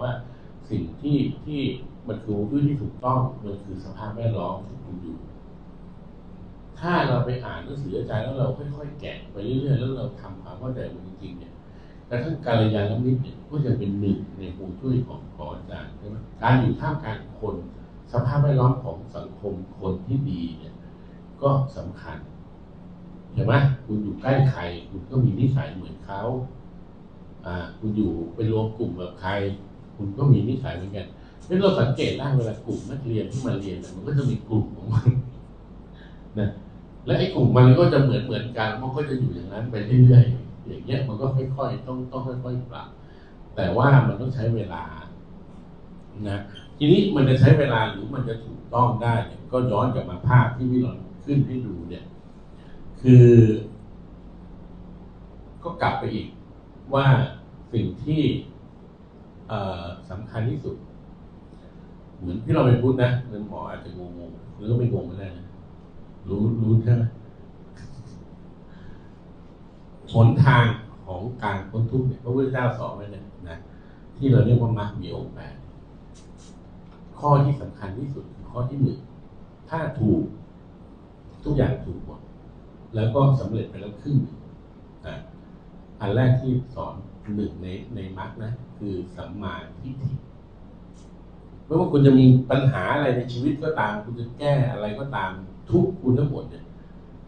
ว่าสิ่งที่ที่มันคือฮวยที่ถูกต้องมันคือสภาพแวดล้อมที่คุณอยู่ ถ้าเราไปอ่านหนังสืออาจารย์แล้วเราค่อยๆแกะไปเรื่อยๆแล้วเราทำความเข้าใจมันจริงๆเนี่ยแต่ทั้งการยานมิตรเนี่ยก็จะเป็นหนึ่งในฮวงจุ้ยของของอาจารย์ใช่ไหมการอยู่ท่ามกลางคน สภาพแวดล้อมของสังคมคนที่ดีเนี่ย ก็สำคัญเห็นไหมคุณอยู่ใกล้ใคร คุณก็มีนิสัยเหมือนเขาอ่า คุณอยู่เป็นรวมกลุ่มกับใคร คุณก็มีนิสัยเหมือนกันเพราะเราสังเกตได้เวลากลุ่มนักเรียนที่มาเรียนเนี่ยมันก็จะมีกลุ่มของมันนะและไอ้กลุ่มมันก็จะเหมือนเหมือนกันมันก็จะอยู่อย่างนั้นไปเรื่อยๆอย่างเงี้ยมันก็ค่อยๆต้องต้องค่อยๆปรับแต่ว่ามันต้องใช้เวลานะทีนี้มันจะใช้เวลาหรือมันจะถูกต้องได้เนี่ยก็ย้อนกลับมาภาพที่พี่หลอนขึ้นให้ดูเนี่ย คือ ก็กลับไปอีกว่าสิ่งที่ สำคัญที่สุด เหมือนพี่เราเป็นพุทธนะเงินหมออาจจะงงๆหรือก็ไม่งงก็ได้นะรู้รู้ใช่ไหมหนทางของการพ้นทุกข์เนี่ยพระพุทธเจ้าสอนไว้เนี่ยนะที่เราเรียกว่ามรรคมีองค์แปดข้อที่สำคัญที่สุดคือข้อที่หนึ่งถ้าถูก ทุกอย่างถูกหมดแล้วก็สำเร็จไปแล้วครึ่งอันแรกที่สอน หนึ่งในในมรรคนะ คือสัมมาทิฏฐิไม่ว่าคุณจะมีปัญหาอะไรในชีวิตก็ตาม คุณจะแก้อะไรก็ตามทุกคุณทั้งหมดเนี่ย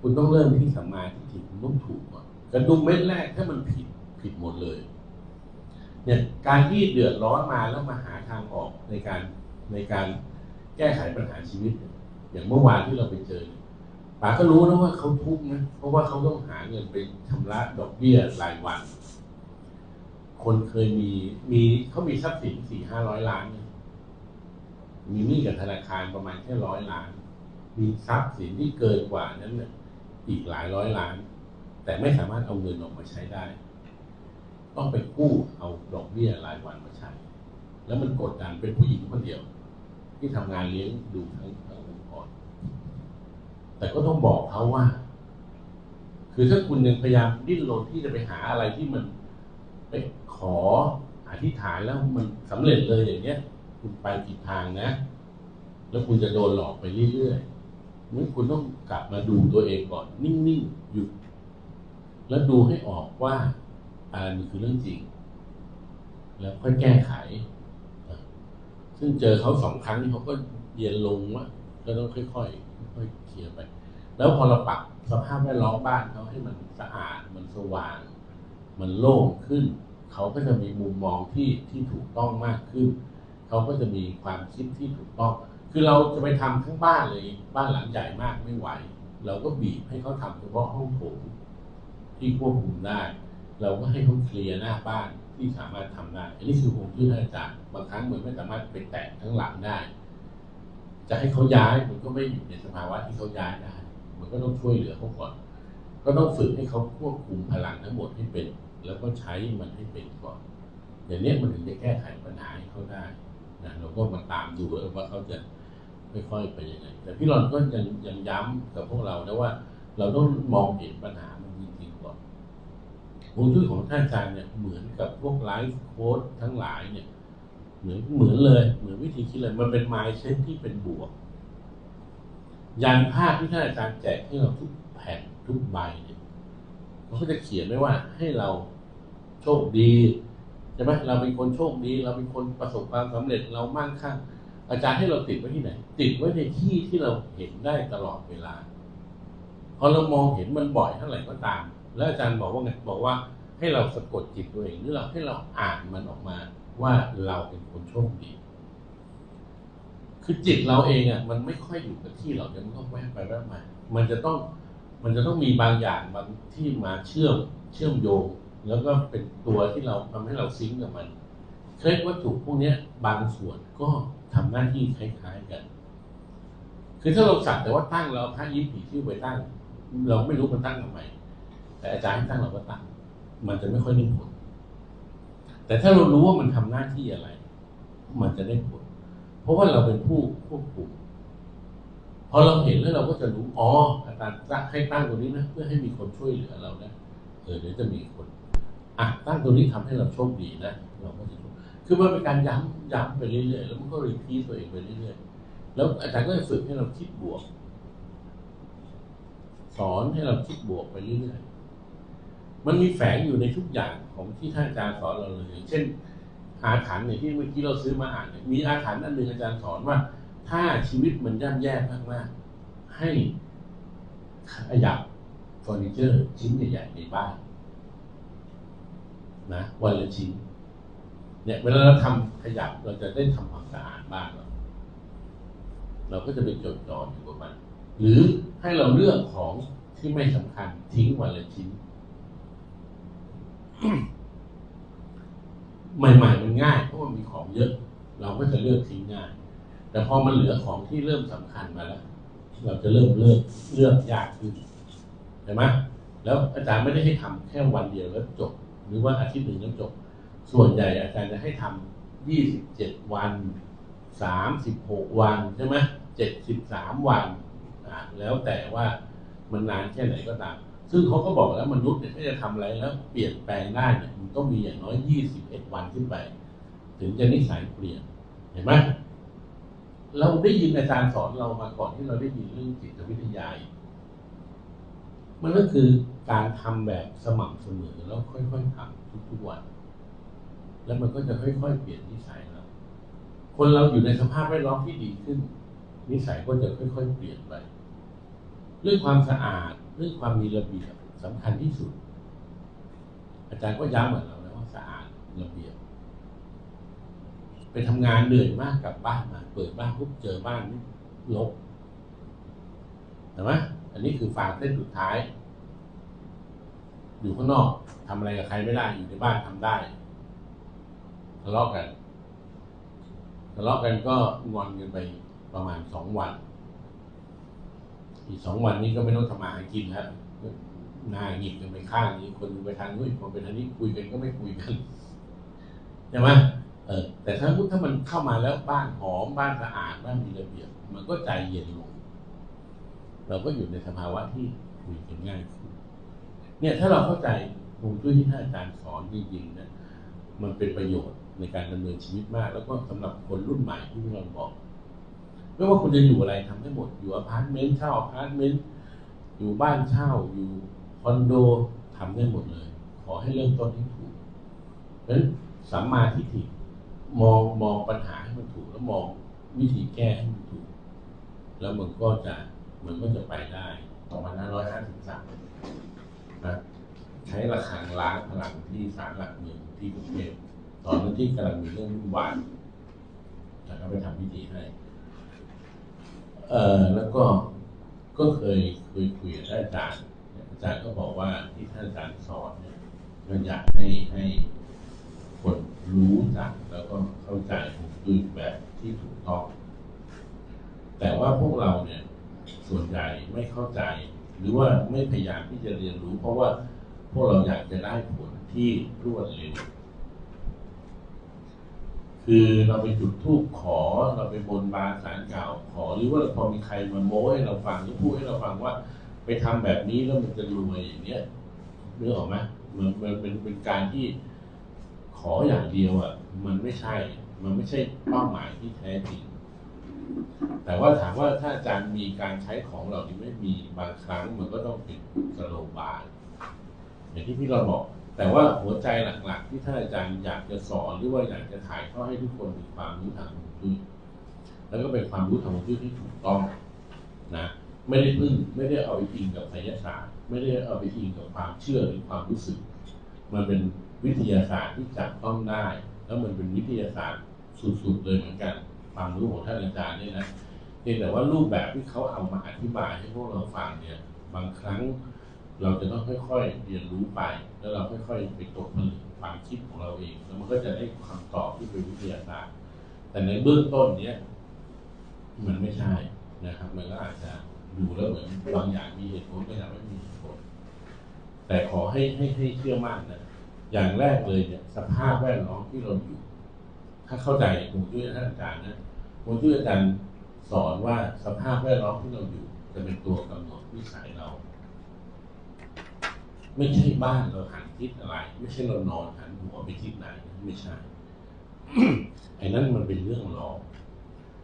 คุณต้องเริ่มที่สัมมาทิฏฐิคุณต้องถูกก่อนกระดุมเม็ดแรกถ้ามันผิดผิดหมดเลย เนี่ยการที่เดือดร้อนมาแล้วมาหาทางออกในการในการแก้ไขปัญหาชีวิต อย่างเมื่อวานที่เราไปเจอป๋าก็รู้นะว่าเขาทุกข์นะเพราะว่าเขาต้องหาเงินไปชำระดอกเบี้ยรายวัน คนเคยมีมีเขามีทรัพย์สินสี่ห้าร้อยล้านมีมีหนี้กับธนาคารประมาณแค่ร้อยล้าน มีทรัพย์สินที่เกินกว่านั้นเนี่ยอีกหลายร้อยล้าน แต่ไม่สามารถเอาเงินออกมาใช้ได้ ต้องไปกู้เอาดอกเบี้ยรายวันมาใช้ แล้วมันกดดันเป็นผู้หญิงคนเดียว ที่ทำงานเลี้ยงดูทั้งทั้งองค์กรแต่ก็ต้องบอกเขาว่า คือถ้าคุณยังพยายามดิ้นรนที่จะไปหาอะไรที่มัน ไปขออธิษฐานแล้วมันสำเร็จเลยอย่างเงี้ย คุณไปผิดทางนะ แล้วคุณจะโดนหลอกไปเรื่อยๆงั้นคุณต้องกลับมาดูตัวเองก่อน นิ่งๆหยุด แล้วดูให้ออกว่าอะไรมันคือเรื่องจริง แล้วค่อยแก้ไข ซึ่งเจอเขาสองครั้งนี่เขาก็เย็นลงว่าก็ต้องค่อยๆค่อยๆเคลียร์ไป แล้วพอเราปรับสภาพแวดล้อมบ้านเขาให้มันสะอาดมันสว่าง มันโล่งขึ้น เขาก็จะมีมุมมองที่ที่ถูกต้องมากขึ้น เขาก็จะมีความคิดที่ถูกต้อง คือเราจะไปทำทั้งบ้านเลยบ้านหลังใหญ่มากไม่ไหว เราก็บีบให้เขาทำเฉพาะห้องโถงที่ควบคุมได้ เราก็ให้เขาเคลียร์หน้าบ้านที่สามารถทำได้ อันนี้คือผมที่ท่านอาจารย์บางครั้งเหมือนไม่สามารถไปแตะทั้งหลังได้ จะให้เขาย้ายมันก็ไม่อยู่ในสภาวะที่เขาย้ายได้มันก็ต้องช่วยเหลือเขาก่อนก็ต้องฝึกให้เขาควบคุมพลังทั้งหมดให้เป็น แล้วก็ใช้มันให้เป็นก่อนอย่างนี้มันถึงจะแก้ไขปัญหาให้เขาได้นะเราก็มาตามดูว่าเขาจะค่อยๆไปยังไง แต่พี่รอนก็ยังยังย้ำกับพวกเรานะว่า เราต้องมองเห็นปัญหามันจริงๆก่อนฮวงจุ้ยของท่านอาจารย์เนี่ยเหมือนกับพวกไลฟ์โค้ดทั้งหลายเนี่ย เหมือนเหมือนเลย เหมือนวิธีคิดเลยมันเป็นไมล์เซ็ตที่เป็นบวก ยันภาพที่ท่านอาจารย์แจกให้เราทุกแผ่นทุกใบเนี่ย เขาก็จะเขียนไว้ว่าให้เราโชคดีใช่ไหมเราเป็นคนโชคดี เราเป็นคนประสบความสำเร็จเรามั่งคั่งอาจารย์ให้เราติดไว้ที่ไหน ติดไว้ในที่ที่เราเห็นได้ตลอดเวลาพอเรามองเห็นมันบ่อยเท่าไหร่ก็ตาม แล้วอาจารย์บอกว่าไงบอกว่าให้เราสะกดจิตตัวเองหรือเราให้เราอ่านมันออกมาว่าเราเป็นคนโชคดี คือจิตเราเองอะมันไม่ค่อยอยู่กับที่เราจะมันก็แวบไปแวบมา มันจะต้อง มันจะต้องมีบางอย่างบางที่มาเชื่อมเชื่อมโยง แล้วก็เป็นตัวที่เราทำให้เราซิงกับมันเคล็ดวัตถุพวกนี้บางส่วนก็ทำหน้าที่คล้ายๆกัน คือถ้าเราสักแต่ว่าตั้งเราพระยิ้มผีชื่ไปตั้ง เราไม่รู้มันตั้งทำไมแต่อาจารย์ให้ตั้งเราก็ตั้ง มันจะไม่ค่อยได้ผล แต่ถ้าเรารู้ว่ามันทำหน้าที่อะไร มันจะได้ผล เพราะว่าเราเป็นผู้ควบคุม พอเราเห็นแล้วเราก็จะรู้อ๋ออาจารย์ให้ตั้งตรงนี้นะเพื่อให้มีคนช่วยเหลือเรานะเออเดี๋ยวจะมีคนอะตั้งตรงนี้ทำให้เราโชคดีนะเราก็จะรู้คือมันเป็นการย้ำย้ำไปเรื่อยๆแล้วมันก็รีพีทตัวเองไปเรื่อยๆแล้วอาจารย์ก็จะฝึกให้เราคิดบวก สอนให้เราคิดบวกไปเรื่อยๆมันมีแฝงอยู่ในทุกอย่างของที่ท่านอาจารย์สอนเราเลยอย่างเช่นอาถรรพ์เนี่ยที่เมื่อกี้เราซื้อมาอ่านเนี่ยมีอาถรรพ์อันหนึ่งอาจารย์สอนว่า ถ้าชีวิตมันย่ำแย่มากๆ ให้ขยับเฟอร์นิเจอร์ชิ้นใหญ่ๆในบ้านนะวันละชิ้นเนี่ยเวลาเราทำขยับเราจะได้ทำความสะอาดบ้านเราเราก็จะไปจดจ่ออยู่กับมันหรือให้เราเลือกของที่ไม่สำคัญทิ้งวันละชิ้นใหม่ๆมันง่ายเพราะมันมีของเยอะ เราก็จะเลือกทิ้งง่าย แต่พอมันเหลือของที่เริ่มสำคัญมาแล้ว เราจะเริ่มเลือกเลือกยากขึ้นเห็นไหมแล้วอาจารย์ไม่ได้ให้ทำแค่วันเดียวแล้วจบ หรือว่าอาทิตย์หนึ่งแล้วจบ ส่วนใหญ่อาจารย์จะให้ทำยี่สิบเจ็ดวันสามสิบหกวันใช่ไหมเจ็ดสิบสามวันอ่าแล้วแต่ว่ามันนานแค่ไหนก็ตาม ซึ่งเขาก็บอกแล้วมนุษย์เนี่ยถ้าจะทำอะไรแล้วเปลี่ยนแปลงได้เนี่ยมันต้องมีอย่างน้อยยี่สิบเอ็ดวันขึ้นไป ถึงจะนิสัยเปลี่ยนเห็นไหม เราได้ยินอาจารย์สอนเรามาก่อนที่เราได้ยินเรื่องจิตวิทยาอีกมันก็คือการทำแบบสม่ำเสมอแล้วค่อยๆทำทุกๆวัน แล้วมันก็จะค่อยๆเปลี่ยนนิสัยเราคนเราอยู่ในสภาพแวดล้อมที่ดีขึ้น นิสัยก็จะค่อยๆเปลี่ยนไปเรื่องความสะอาดเรื่องความมีระเบียบสำคัญที่สุด อาจารย์ก็ย้ำเหมือนเราแล้วว่าสะอาดระเบียบ ไปทำงานเหนื่อยมากกลับบ้านมา เปิดบ้านปุ๊บเจอบ้านลบเห็นไหมอันนี้คือฟางเส้นสุดท้าย อยู่ข้างนอกทำอะไรกับใครไม่ได้อยู่ในบ้านทำได้ทะเลาะกันทะเลาะกันก็งอนกันไปประมาณสองวัน อีกสองวันนี้ก็ไม่ต้องทำมาหากินแล้วหน้าหงิกกันไปข้างนี้คนไปทางนู้นคนไปทางนี้คุยกันก็ไม่คุยกันใช่ไหม ออแต่ถ้าถ้ามันเข้ามาแล้วบ้านหอมบ้านสะอาดบ้านมีระเบียบ มันก็ใจเย็นลง เราก็อยู่ในสภาวะที่คุยกันง่ายขึ้นเนี่ยถ้าเราเข้าใจฮวงจุ้ยที่ท่านอาจารย์สอนจริงๆนะมันเป็นประโยชน์ในการดำเนินชีวิตมาก แล้วก็สำหรับคนรุ่นใหม่ที่เราบอกไม่ว่าคุณจะอยู่อะไรทำได้หมดอยู่อพาร์ตเมนต์เช่าอพาร์ตเมนต์อยู่บ้านเช่าอยู่คอนโดทำได้หมดเลย ขอให้เริ่มต้นที่ถูกเพราะฉะนั้นสัมมาทิฏฐิ มองมองปัญหาให้มันถูก แล้วมองวิธีแก้ให้มันถูก แล้วมันก็จะมันก็จะไปได้2553นะใช้ระฆังล้างพลังที่ศาลหลักเมืองที่กรุงเทพตอนนั้นที่กำลังมีเรื่องวุ่นวายแต่ก็ไปทำพิธีให้ เอ่อแล้วก็ก็เคยคุยคุยกับท่านอาจารย์อาจารย์ก็บอกว่าที่ท่านอาจารย์สอนเนี่ยก็อยากให้ให้ คนรู้จักแล้วก็เข้าใจฮวงจุ้ยแบบที่ถูกต้อง แต่ว่าพวกเราเนี่ย ส่วนใหญ่ไม่เข้าใจ หรือว่าไม่พยายามที่จะเรียนรู้ เพราะว่าพวกเราอยากจะได้ผลที่รวดเร็ว คือเราไปจุดธูปขอเราไปบนบานสารกล่าวขอ หรือว่าพอมีใครมาโม้ให้เราฟังหรือพูดให้เราฟังว่า ไปทำแบบนี้แล้วมันจะรวยอย่างเนี้ยนึกออกไหมมันมันเป็นเป็นการที่ ขออย่างเดียวอะมันไม่ใช่ มันไม่ใช่เป้าหมายที่แท้จริง แต่ว่าถามว่าถ้าอาจารย์มีการใช้ของเหล่านี้ไม่มีบางครั้งมันก็ต้องเป็นสโลบายอย่างที่พี่เราบอก แต่ว่าหัวใจหลัก ๆ ที่ท่านอาจารย์อยากจะสอนหรือว่าอยากจะถ่ายทอดให้ทุกคนมีความรู้ทางฮวงจุ้ยแล้วก็เป็นความรู้ทางฮวงจุ้ยที่ถูกต้องนะไม่ได้พึ่งไม่ได้เอาไปอิงกับไสยศาสตร์ ไม่ได้เอาไปอิงกับความเชื่อหรือความรู้สึก มันเป็น วิทยาศาสตร์ที่จับต้องได้ แล้วมันเป็นวิทยาศาสตร์สุดๆเลยเหมือนกันความรู้ของท่านอาจารย์เนี่ยนะเพียงแต่ว่ารูปแบบที่เขาเอามาอธิบายให้พวกเราฟังเนี่ย บางครั้งเราจะต้องค่อยๆเรียนรู้ไป แล้วเราค่อยๆไปตกผลึกความคิดของเราเอง แล้วมันก็จะได้คำตอบที่เป็นวิทยาศาสตร์ แต่ในเบื้องต้นเนี้ยมันไม่ใช่นะครับ มันก็อาจจะดูแล้วเหมือนบางอย่างมีเหตุผลบางอย่างไม่มีเหตุผล แต่ขอให้ให้ให้เชื่อมั่นนะ อย่างแรกเลยเนี่ยสภาพแวดล้อมที่เราอยู่ ถ้าเข้าใจผมช่วยท่านอาจารย์นะผมช่วยอาจารย์สอนว่าสภาพแวดล้อมที่เราอยู่ จะเป็นตัวกำหนดวิสัยเรา ไม่ใช่บ้านเราหันทิศอะไร ไม่ใช่เรานอนหันหัวไปทิศไหนไม่ใช่ไอ้นั่นมันเป็นเรื่องรอง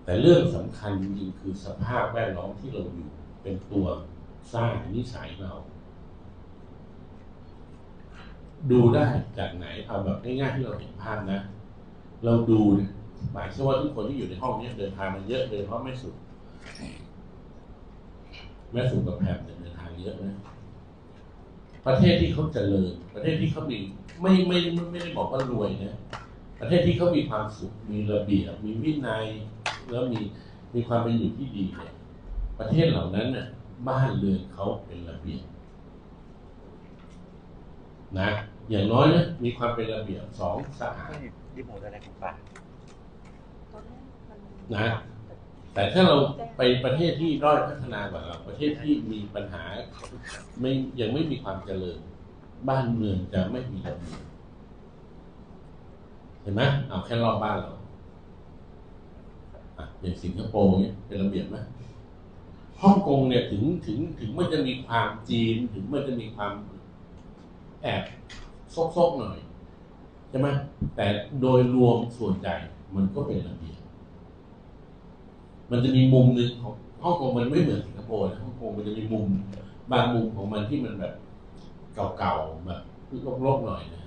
แต่เรื่องสำคัญจริงๆคือสภาพแวดล้อมที่เราอยู่ เป็นตัวสร้างนิสัยเรา ดูได้จากไหนเอาแบบง่ายๆที่เราเห็นภาพนะ เราดูเนี่ยหมายถึงว่าทุกคนที่อยู่ในห้องนี้เดินทางมาเยอะเดินเพราะไม่สุดแม่สุกับแพมเนี่เดินทางเยอะนะประเทศที่เขาเจริญ ประเทศที่เขามีไม่ไม่ไม่ได้บอกว่ารวยนะประเทศที่เขามีความสุขมีระเบียบมีวินัย แล้วมีมีความเป็นอยู่ที่ดีเนี่ยประเทศเหล่านั้นน่ะบ้านเรือนเขาเป็นระเบียบ นะอย่างน้อยนะมีความเป็นระเบียบสองสะอาดรีโมทอะไรของป่านะ แต่ถ้าเราไปประเทศที่ด้อยพัฒนากว่าเราประเทศที่มีปัญหาไม่ยังไม่มีความเจริญ บ้านเมืองจะไม่มีระเบียบเห็นไหมเอาแค่รอบบ้านเราอะอย่างสิงคโปร์เนี่ยเป็นระเบียบไหมฮ่องกงเนี่ยถึงถึงถึงมันจะมีความจีนถึงมันจะมีความ แอบซกๆหน่อยใช่ไหมแต่โดยรวมส่วนใหญ่มันก็เป็นระเบียบมันจะมีมุมหนึ่งของฮ่องกงมันไม่เหมือนสิงคโปร์นะฮ่องกงมันจะมีมุม บางมุมของมันที่มันแบบเก่าๆแบบโลกๆหน่อยนะ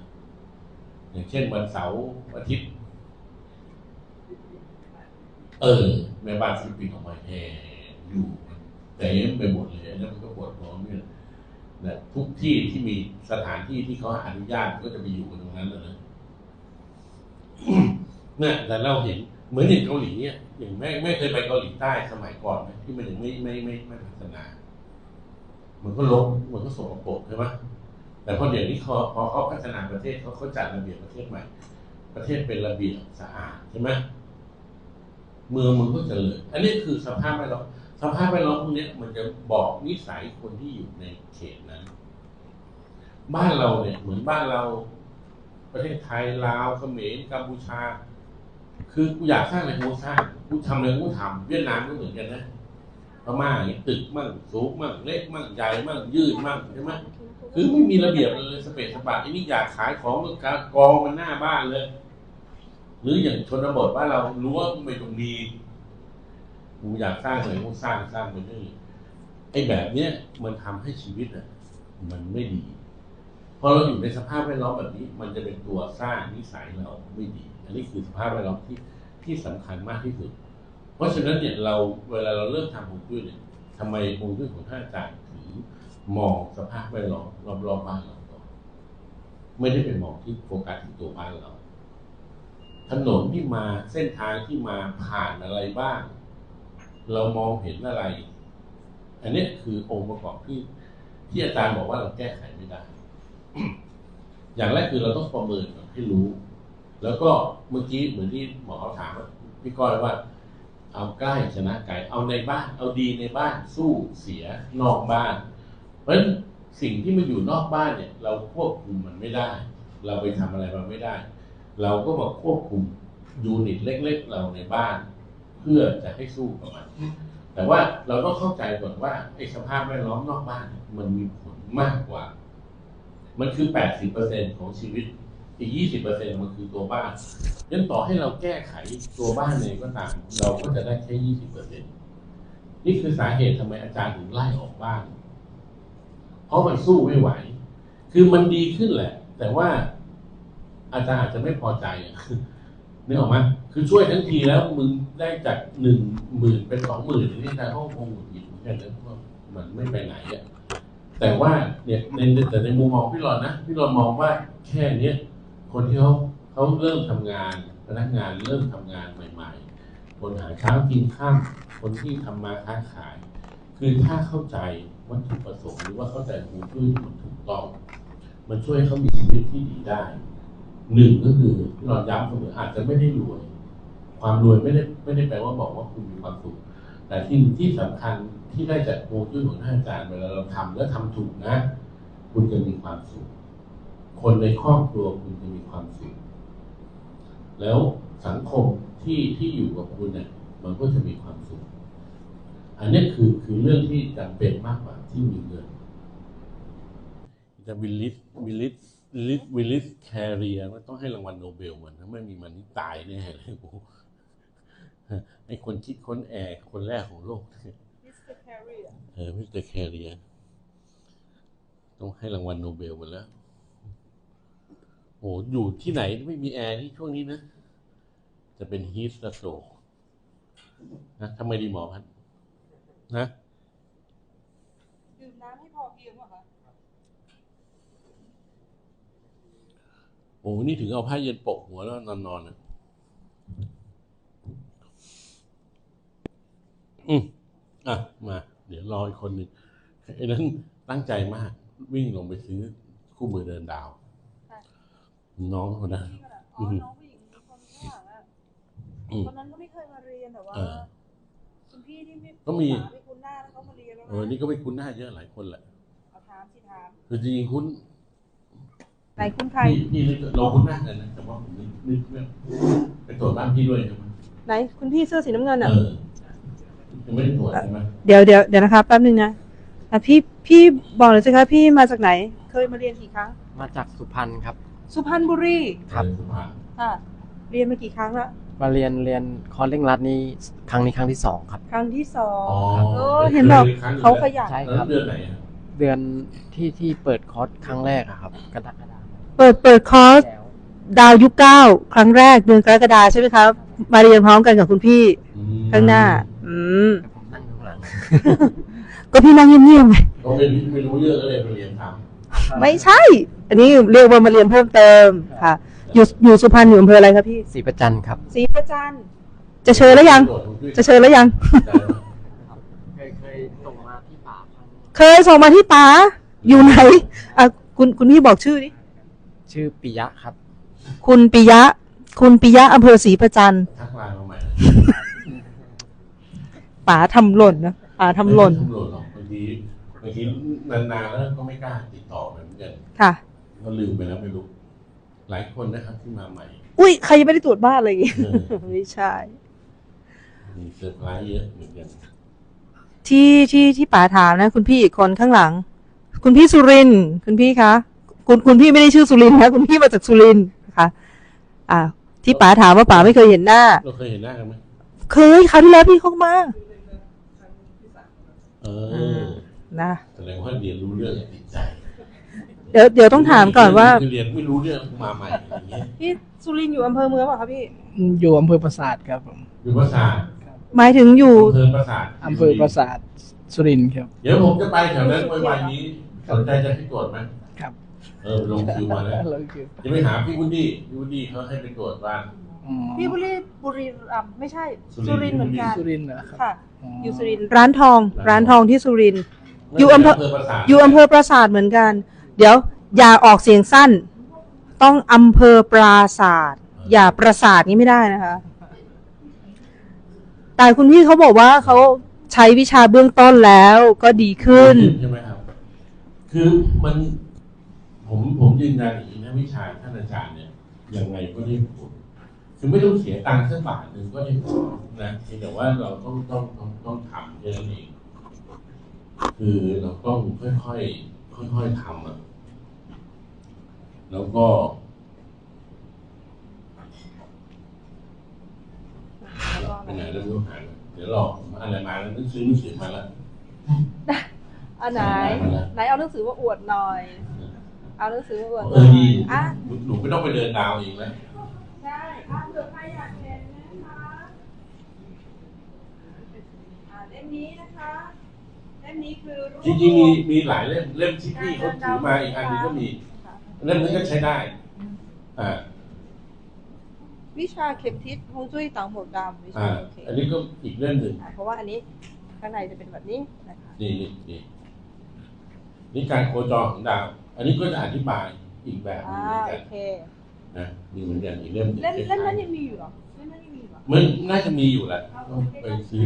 อย่างเช่นวันเสาร์อาทิตย์ เออแม่บ้านฟิลิปปินส์ออกมาแห่อยู่เต็มไปหมดเลยอันนั้นมันก็ปวดร้อนเนี่ย นะทุกที่ที่มีสถานที่ที่เขาอนุญาตก็จะไปอยู่กันตรงนั้นนะนะเนี่ยแต่เราเห็นเหมือนอย่างเกาหลีเนี่ยอย่างแม่แม่เคยไปเกาหลีใต้สมัยก่อนไหมที่มันยังไม่ไม่ไม่ไม่พัฒนามันก็ลบมันก็สกปรกใช่ไหมแต่พอเดี๋ยวนี้เขาพอเขาพัฒนาประเทศเขาเขาจัดระเบียบประเทศใหม่ ประเทศเป็นระเบียบสะอาดใช่ไหมเมืองมันก็เจริญอันนี้คือสภาพแวดล้อม สภาพแวดล้อมพวกนี้มันจะบอกนิสัยคนที่อยู่ในเขตนั้น บ้านเราเนี่ย เหมือนบ้านเรา ประเทศไทยลาวเขมรกัมพูชา คือกูอยากสร้างอะไรกูสร้างกูทำอะไรกูทำเวียดนามก็เหมือนกันนะพม่าอย่างตึกมั่งสูงมั่งเล็กมั่งใหญ่มั่งยืดมั่งใช่ไหมคือไม่มีระเบียบเลยสเปซสปะไอ้นี่อยากขายของมันกองมันหน้าบ้านเลย หรืออย่างชนบทบ้านเรารั้วไม่ตรงมี กูอยากสร้างอะไรกูสร้างสร้างไปเรื่อยไอ้แบบเนี้ยมันทำให้ชีวิตอะมันไม่ดีพอเราอยู่ในสภาพแวดล้อมแบบนี้ มันจะเป็นตัวสร้างนิสัยเราไม่ดี อันนี้คือสภาพแวดล้อมที่ที่สำคัญมากที่สุด เพราะฉะนั้นเนี่ยเราเวลาเราเริ่มทำฮวงจุ้ยเนี่ยทำไมฮงจุ้ยของท่านอาจารย์ถึงมองสภาพแวดล้อมรอบๆบ้านเราก่อนไม่ได้เป็นมองที่โฟกัสที่ตัวบ้านเรา ถนนที่มาเส้นทางที่มาผ่านอะไรบ้าง เรามองเห็นอะไร อันนี้คือองค์ประกอบที่ที่อาจารย์บอกว่าเราแก้ไขไม่ได้ อย่างแรกคือเราต้องประเมินก่อนให้รู้ แล้วก็เมื่อกี้เหมือนที่หมอเขาถามพี่ก้อยว่า เอาใกล้ชนะไกลเอาในบ้าน เอาดีในบ้านสู้เสียนอกบ้าน เพราะฉะนั้นสิ่งที่มันอยู่นอกบ้านเนี่ย เราควบคุมมันไม่ได้ เราไปทำอะไรมันไม่ได้ เราก็มาควบคุมยูนิตเล็ก ๆ เราในบ้าน เพื่อจะให้สู้กับมัน แต่ว่าเราต้องเข้าใจก่อนว่าไอ้สภาพแวดล้อมนอกบ้านมันมีผลมากกว่า มันคือ 80%ของชีวิต อีก 20%มันคือตัวบ้านยันต่อให้เราแก้ไขตัวบ้านเองก็ตาม เราก็จะได้แค่ 20%นี่คือสาเหตุทำไมอาจารย์ถึงไล่ออกบ้าน เพราะมันสู้ไม่ไหว คือมันดีขึ้นแหละ แต่ว่าอาจารย์อาจจะไม่พอใจอะ นึกออกไหมคือช่วยทั้งทีแล้วมึงได้จากหนึ่งหมื่นเป็นสองหมื่นนี่แต่ห้องคงหงุดหงิดเหมือนกันนะเพราะว่ามันไม่ไปไหนอะแต่ว่าเนี่ยในแต่ในมุมมองพี่รอนนะพี่รอนมองว่าแค่เนี้ยคนที่เขาเขาเริ่มทำงานพนักงานเริ่มทำงานใหม่ ๆ คนหาเช้ากินข้ามคนที่ทำมาค้าขาย คือถ้าเข้าใจวัตถุประสงค์หรือว่าเข้าใจฮูจุ้ยที่มันถูกต้อง มันช่วยให้เขามีชีวิตที่ดีได้ หนึ่งก็คือพี่รอนย้ำเสมออาจจะไม่ได้รวย ความรวยไม่ได้ไม่ได้แปลว่าบอกว่าคุณมีความสุข แต่ที่ที่สำคัญที่ได้จากโมจุ้ยของท่านอาจารย์เวลาเราทำแล้วทำถูกนะ คุณจะมีความสุข คนในครอบครัวคุณจะมีความสุข แล้วสังคมที่ที่อยู่กับคุณเนี่ยมันก็จะมีความสุข อันนี้คือคือเรื่องที่จำเป็นมากกว่าที่มีเงินจะบิลิสบิลิส ลิสวิลลิสแคเรียมันต้องให้รางวัลโนเบลมันถ้าไม่มีมันนี่ตายแน่เลยโอ้โหไอคนคิดค้นแอร์คนแรกของโลก Mr. Carrier เออมิสเตอร์แคเรียต้องให้รางวัลโนเบลหมดแล้วโอ้อยู่ที่ไหนไม่มีแอร์ที่ช่วงนี้นะ จะเป็นฮีสโตรกนะทำไมดีหมอพันนะ ดื่มน้ำให้พอเพียงเหรอคะ โอ้นี่ถึงเอาผ้าเย็นโปะหัวแล้วนอนนอนๆนะอืมอะ มา เดี๋ยวรออีกคนหนึ่งไอ้นั้นตั้งใจมาก วิ่งลงไปซื้อคู่มือเดินดาว น้องคนนั้นพี่ก็แบบอ๋ออืมน้องผู้หญิงคนข้างหลังอะอืมคนนั้นก็ไม่เคยมาเรียนแต่ว่าเออคุณพี่ที่ไม่ก็มีไม่คุ้นหน้าแล้วเขามาเรียนแล้วเออนี่ก็ไม่คุ้นหน้าเยอะหลายคนแหละเอาถามสิถามคือจริงๆคุ้น ไหนคุณใครพี่พี่นึกเราคุ้นหน้ากันนะแต่ว่าผมนึกนึกไม่ไปตรวจบ้านพี่ด้วยใช่ไหมไหนคุณพี่เสื้อสีน้ำเงินเออะอยังไม่ได้ตรวจใช่ไหมเดี๋ยวเดี๋ยวเดี๋ยวนะคะแป๊บนึงนะอะพี่พี่บอกหน่อยสิคะพี่มาจากไหน เคยมาเรียนกี่ครั้ง มาจากสุพรรณครับ สุพรรณบุรีครับ เออสุภาพค่ะเรียนมากี่ครั้งละมาเรียนเรียนคอร์สเร่งรัดนี้ครั้งนี้ครั้งที่สองครับ ครั้งที่สองอ๋อเออเห็นบอกครั้งหนึ่งเขาขยันใช่แล้วเดือนไหนอะเดือนที่ที่เปิดคอร์สครั้งแรกอะครับกรกฎาคม เปิดเปิดคอร์สแล้วดาวยุคเก้าครั้งแรกเดือนกรกฎาใช่ไหมครับ มาเรียนพร้อมกันกับคุณพี่อืมข้างหน้า อืมแต่ผมนั่งอยู่ข้างหลังก็พี่นั่งเงียบๆไงก็ไม่ไม่รู้เรื่องก็เลยไปเรียนทำไม่ใช่ อันนี้เรียกว่ามาเรียนเพิ่มเติมค่ะ อยู่อยู่สุพรรณอยู่อำเภออะไรครับพี่ศรีประจันครับ ศรีประจันทร์จะเชิญแล้วยังจะเชิญแล้วยัง เคยเคยส่งมาที่ป่าครั้งเคยส่งมาที่ป๋าอยู่ไหนอะคุณคุณพี่บอกชื่อดิ ชื่อปิยะครับคุณปิยะ คุณปิยะอำเภอศรีประจันทร์ทักไลน์มาใหม่ป๋าทำหล่นนะป๋าทำหล่น ไม่ทำหล่นหรอกบางทีบางทีนานๆแล้วก็ไม่กล้าติดต่อไปเหมือนกันค่ะ ก็ลืมไปแล้วไม่รู้ หลายคนนะครับที่มาใหม่อุ้ยใครยังไม่ได้ตรวจบ้านเลย เออไม่ใช่ มีเซอร์ไพรส์เยอะเหมือนกันที่ที่ที่ป๋าถามนะ คุณพี่อีกคนข้างหลัง คุณพี่สุรินทร์คุณพี่คะ คุณคุณพี่ไม่ได้ชื่อสุรินทร์นะคุณพี่มาจากสุรินทร์นะคะ อ่า ที่ป๋าถามว่าป๋าไม่เคยเห็นหน้า เราเคยเห็นหน้ากันไหมเคยคราวที่แล้วพี่เขามาเออนะแสดงว่าเรียนรู้เรื่องติดใจเดี๋ยวเดี๋ยวต้องถามก่อนว่าเรียนไม่รู้เรื่องมาใหม่อย่างเงี้ยพี่สุรินทร์อยู่อำเภอเมืองเปล่ะคะพี่ อยู่อำเภอปราสาทครับผมอยู่ภาษาทหมายถึงอยู่อำเภอประสาทอำเภอปราสาทสุรินทร์ครับ เดี๋ยวผมจะไปแถวนั้นวันนี้สนใจจะให้ตรวจไหมครับ เออลงคิวมาแล้วแล้วคือจะไปหาพี่วุฒิพี่วุฒิเขาให้ไปตรวจบ้านอืมพี่บุรีบุรีรัมย์ไม่ใช่ สุรินทร์สุรินทร์เหมือนกันสุรินทร์เหรอครับค่ะอ๋อออยู่สุรินทร์ร้านทอง ร้านทองที่สุรินทร์อยู่อำเภอประสาทอยู่อำเภอปราสาทเหมือนกัน เดี๋ยว อย่าออกเสียงสั้น ต้องอำเภอปราสาท อย่าประสาทนี้ไม่ได้นะคะ แต่คุณพี่เขาบอกว่าเขาใช้วิชาเบื้องต้นแล้วก็ดีขึ้นใช่ไหมครับคือมัน ผมผมยืนยันอย่างนี้นะวิชาท่านอาจารย์เนี่ยยังไงก็ได้ผลคือไม่ต้องเสียตังค์สักบาทหนึ่งก็ได้ผลนะเพียงแต่ว่าเราต้องต้องต้องต้องทำแค่นั้นเองคือเราต้องค่อยๆค่อยๆทำอะแล้วก็ไปไหนแล้วไม่รู้หายไปเดี๋ยวรออะไรมาแล้วนึกซื้อหนังสือมาแล้วอันไหน ไหนเอาหนังสือมาอวดหน่อย เอาหนังสือมาอวดหเอน่ออยดีอะหนูไม่ต้องไปเดินดาวเองแล้วใช่อะเผื่อใครอยากเห็นนะคะอ่าเล่มนี้นะคะเล่มนี้คือรูปจริงๆมีมีหลายเล่มเล่มที่พี่เขาถือมาอีกอันหนึงก็มีค่ะเล่มนั้นก็ใช้ได้ อ่า วิชาเข็มทิศฮวงจุ้ยต่างหมวกดำวิชาอ่า โอเคอันนี้ก็อีกเล่มหนึ่ง อ่าเพราะว่าอันนี้ข้างในจะเป็นแบบนี้นะคะ นี่นี่นี่นี่การโคจรของดาว อันนี้ก็จะอธิบายอีกแบบหนึอ่างเหมือนโอกันเคนะมีเหมือนกันอีกเล่มหนึ่งเล่มคเล่มนั้นล้ายยังมีอยู่เหรอเล่มนั้นยังมีอยู่เหรอๆมันน่าจะมีอยู่แหละต้องไปซื้อ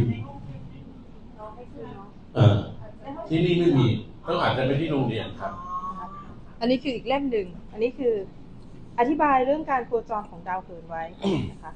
เราให้ซื้อเนาะเออที่นี่ไม่มีต้องอาจจะไปที่โรงเรียนครับ อันนี้คืออีกเล่มหนึ่งอันนี้คือ อธิบายเรื่องการโคจรของดาวเหินไว้นะคะ